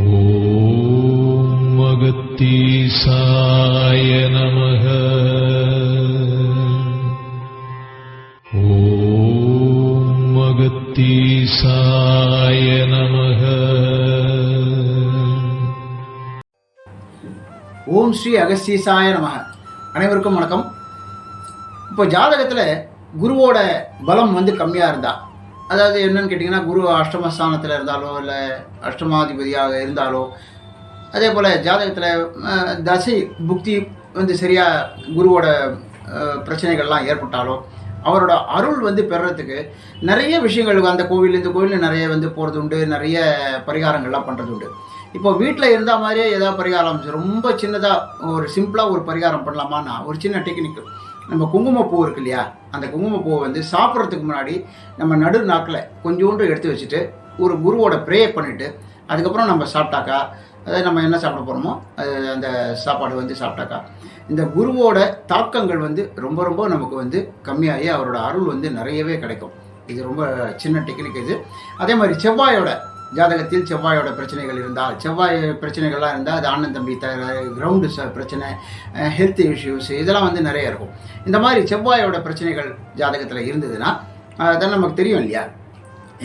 ஓம் மகத்தீசாய நமக. ஓம் மகத்தீசாய நமக. ஓம் ஸ்ரீ அகஸ்தீசாய நமக. அனைவருக்கும் வணக்கம். இப்போ ஜாதகத்தில் குருவோட பலம் வந்து கம்மியாக இருந்தால் அதாவது என்னன்னு கேட்டிங்கன்னா குரு அஷ்டமஸ்தானத்தில் இருந்தாலோ இல்லை அஷ்டமாதிபதியாக இருந்தாலோ அதே போல் ஜாதகத்தில் தசை புக்தி வந்து சரியாக குருவோட பிரச்சனைகள்லாம் ஏற்பட்டாலோ அவரோட அருள் வந்து பெறுறதுக்கு நிறைய விஷயங்கள் அந்த கோவில் இந்த கோவில் நிறைய வந்து போகிறது உண்டு நிறைய பரிகாரங்கள்லாம் பண்ணுறது உண்டு இப்போ வீட்டில் இருந்த மாதிரியே ஏதாவது பரிகாரம் ரொம்ப சின்னதாக ஒரு சிம்பிளாக ஒரு பரிகாரம் பண்ணலாமான்னா ஒரு சின்ன டெக்னிக். நம்ம குங்குமப்பூ இருக்கு இல்லையா? அந்த குங்குமப்பூவை வந்து சாப்பிட்றதுக்கு முன்னாடி நம்ம நடு நாக்கில் கொஞ்சோண்டு எடுத்து வச்சுட்டு ஒரு குருவோட ப்ரே பண்ணிவிட்டு அதுக்கப்புறம் நம்ம சாப்பிட்டாக்கா அதாவது நம்ம என்ன சாப்பிட போகிறோமோ அது அந்த சாப்பாடு வந்து சாப்பிட்டாக்கா இந்த குருவோட தாக்கங்கள் வந்து ரொம்ப ரொம்ப நமக்கு வந்து கம்மியாகி அவரோட அருள் வந்து நிறையவே கிடைக்கும். இது ரொம்ப சின்ன டெக்னிக் இது. அதே மாதிரி செவ்வாயோட ஜாதகத்தில் செவ்வாயோட பிரச்சனைகள் இருந்தால் செவ்வாய் பிரச்சனைகள்லாம் இருந்தால் அது அண்ணன் தம்பி த கிரவுண்டு ச பிரச்சனை ஹெல்த் இஷ்யூஸ் இதெல்லாம் வந்து நிறைய இருக்கும். இந்த மாதிரி செவ்வாயோட பிரச்சனைகள் ஜாதகத்தில் இருந்ததுன்னா அதான் நமக்கு தெரியும் இல்லையா?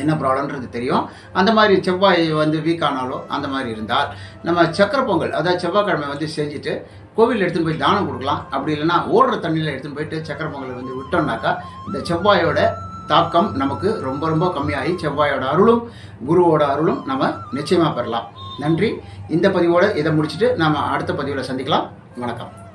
என்ன ப்ராப்ளம்ன்றது தெரியும். அந்த மாதிரி செவ்வாய் வந்து வீக் ஆனாலோ அந்த மாதிரி இருந்தால் நம்ம சக்கரை பொங்கல் அதாவது செவ்வாய்க்கிழமை வந்து செஞ்சுட்டு கோவிலில் எடுத்துன்னு போய் தானம் கொடுக்கலாம். அப்படி இல்லைன்னா ஓடுற தண்ணியில் எடுத்துன்னு போயிட்டு சக்கர பொங்கலை வந்து விட்டோம்னாக்கா இந்த செவ்வாயோட தாக்கம் நமக்கு ரொம்ப ரொம்ப கம்மியாகி செவ்வாயோட அருளும் குருவோட அருளும் நம்ம நிச்சயமாக பெறலாம். நன்றி. இந்த பதிவோடு இதை முடிச்சுட்டு நம்ம அடுத்த பதிவில் சந்திக்கலாம். வணக்கம்.